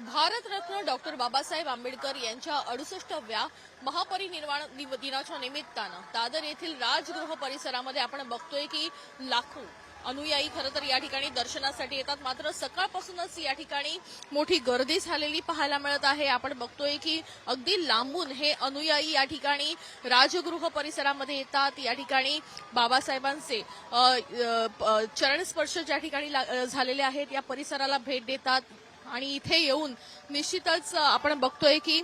Bharat Ratna doctor Babasaheb Ambedkar यांच्या अडुसष्टव्या महापरिनिर्वाण दिनाच्या निमित्तानं दादर येथील राजगृह परिसरामध्ये आपण बघतोय की लाखो अनुयायी खरं तर या ठिकाणी दर्शनासाठी येतात. मात्र सकाळपासूनच या ठिकाणी मोठी गर्दी झालेली पाहायला मिळत आहे. आपण बघतोय की अगदी लांबून हे अनुयायी या ठिकाणी राजगृह परिसरामध्ये येतात. या ठिकाणी बाबासाहेबांचे चरणस्पर्श ज्या ठिकाणी ला- झालेले आहेत या परिसराला भेट देतात. आणि इथे येऊन निश्चितच आपण बघतोय की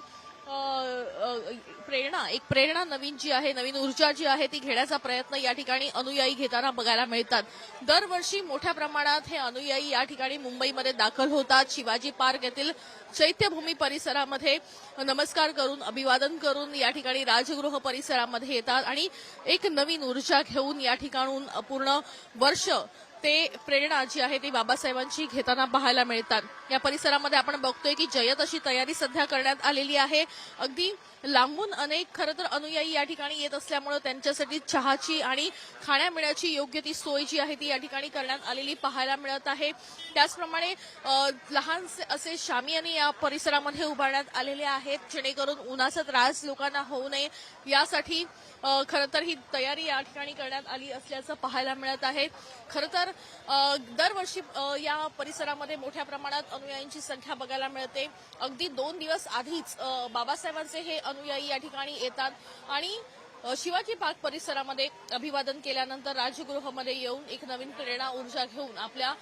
प्रेरणा एक प्रेरणा नवीन जी आहे नवीन ऊर्जा जी आहे ती घेण्याचा प्रयत्न या ठिकाणी अनुयायी घेताना बघायला मिळतात. दरवर्षी मोठ्या प्रमाणात हे अनुयायी या ठिकाणी मुंबईमध्ये दाखल होतात. शिवाजी पार्क येथील चैत्यभूमी परिसरामध्ये नमस्कार करून अभिवादन करून या ठिकाणी राजगृह परिसरामध्ये येतात आणि एक नवीन ऊर्जा घेऊन या ठिकाणून पूर्ण वर्ष ते प्रेरणा जी आहे ती बाबासाहेबांची घेताना पाहायला मिळतात. या परिसरामध्ये आपण बघतोय की जयत अशी तयारी सध्या करण्यात आलेली आहे. अगदी लांबून अनेक खरं तर अनुयायी या ठिकाणी येत असल्यामुळे त्यांच्यासाठी चहाची आणि खाण्यापिण्याची योग्य ती सोय जी आहे ती या ठिकाणी करण्यात आलेली पाहायला मिळत आहे. त्याचप्रमाणे लहान असे शामियाने या परिसरामध्ये उभारण्यात आलेले आहेत जेणेकरून उन्हाचा त्रास लोकांना होऊ नये. यासाठी खरं तर ही तयारी या ठिकाणी करण्यात आली असल्याचं पाहायला मिळत आहे. खरं तर दरवर्षी या परिसरामध्ये मोठ्या प्रमाणात अनुयायींची संख्या बघायला मिळते. अगदी दोन दिवस आधीच बाबासाहेबांचे हे अनुयायी या ठिकाणी येतात आणि शिवाजी पार्क परिसरामध्ये अभिवादन केल्यानंतर राजगृहामध्ये येऊन एक नवीन प्रेरणा ऊर्जा घेऊन आपल्या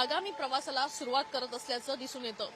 आगामी प्रवासाला सुरुवात करत असल्याचं दिसून येतं.